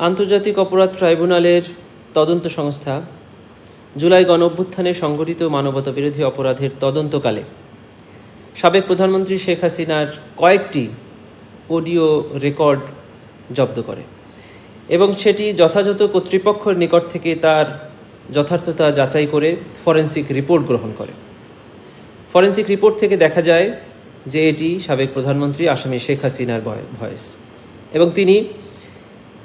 আন্তর্জাতিক অপরাধ ট্রাইব্যুনালের তদন্ত সংস্থা জুলাই গণ অভ্যুত্থানে সংঘটিত মানবতা বিরোধী অপরাধের তদন্তকালে সাবেক প্রধানমন্ত্রী শেখ হাসিনার কয়েকটি অডিও রেকর্ড জব্দ করে এবং সেটি যথাযথ কর্তৃপক্ষের নিকট থেকে তার যথার্থতা যাচাই করে ফরেন্সিক রিপোর্ট গ্রহণ করে। ফরেন্সিক রিপোর্ট থেকে দেখা যায় যে এটি সাবেক প্রধানমন্ত্রী আসামি শেখ হাসিনার ভয়েস এবং তিনি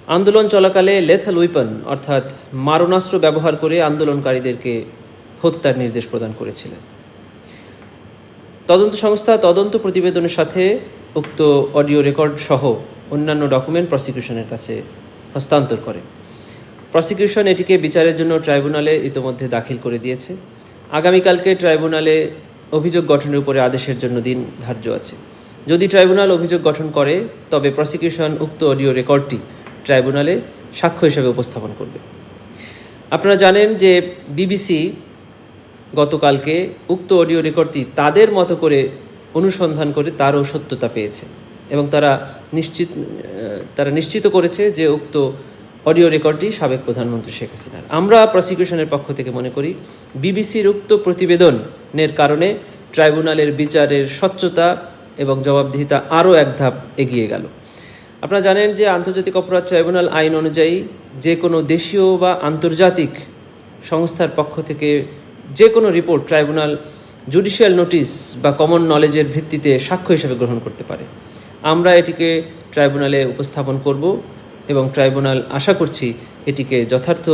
আন্দোলন চলাকালে লেথাল উইপন, অর্থাৎ মারণাস্ত্র ব্যবহার করে আন্দোলনকারীদেরকে হত্যার নির্দেশ প্রদান করেছিলেন। তদন্ত সংস্থা তদন্ত প্রতিবেদনের সাথে উক্ত অডিও রেকর্ড সহ অন্যান্য ডকুমেন্ট প্রসিকিউশনের কাছে হস্তান্তর করে। প্রসিকিউশন এটিকে বিচারের জন্য ট্রাইব্যুনালে ইতোমধ্যে দাখিল করে দিয়েছে। আগামীকালকে ট্রাইব্যুনালে অভিযোগ গঠনের উপরে আদেশের জন্য দিন ধার্য আছে। যদি ট্রাইব্যুনাল অভিযোগ গঠন করে, তবে প্রসিকিউশন উক্ত অডিও রেকর্ডটি ট্রাইব্যুনালে সাক্ষ্য হিসেবে উপস্থাপন করবে। আপনারা জানেন যে বিবিসি গতকালকে উক্ত অডিও রেকর্ডটি তাদের মতো করে অনুসন্ধান করে তারও সত্যতা পেয়েছে এবং তারা নিশ্চিত তারা নিশ্চিত করেছে যে উক্ত অডিও রেকর্ডটি সাবেক প্রধানমন্ত্রী শেখ হাসিনার। আমরা প্রসিকিউশনের পক্ষ থেকে মনে করি, বিবিসির উক্ত প্রতিবেদনের কারণে ট্রাইব্যুনালের বিচারের স্বচ্ছতা এবং জবাবদিহিতা আরও এক ধাপ এগিয়ে গেল। আপনারা জানেন যে আন্তর্জাতিক অপরাধ ট্রাইব্যুনাল আইন অনুযায়ী যে কোনো দেশীয় বা আন্তর্জাতিক সংস্থার পক্ষ থেকে যে কোনো রিপোর্ট ট্রাইব্যুনাল জুডিশিয়াল নোটিশ বা কমন নলেজের ভিত্তিতে সাক্ষ্য হিসেবে গ্রহণ করতে পারে। আমরা এটিকে ট্রাইব্যুনালে উপস্থাপন করব এবং ট্রাইব্যুনাল আশা করছি এটিকে যথার্থ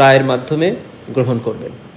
রায়ের মাধ্যমে গ্রহণ করবেন।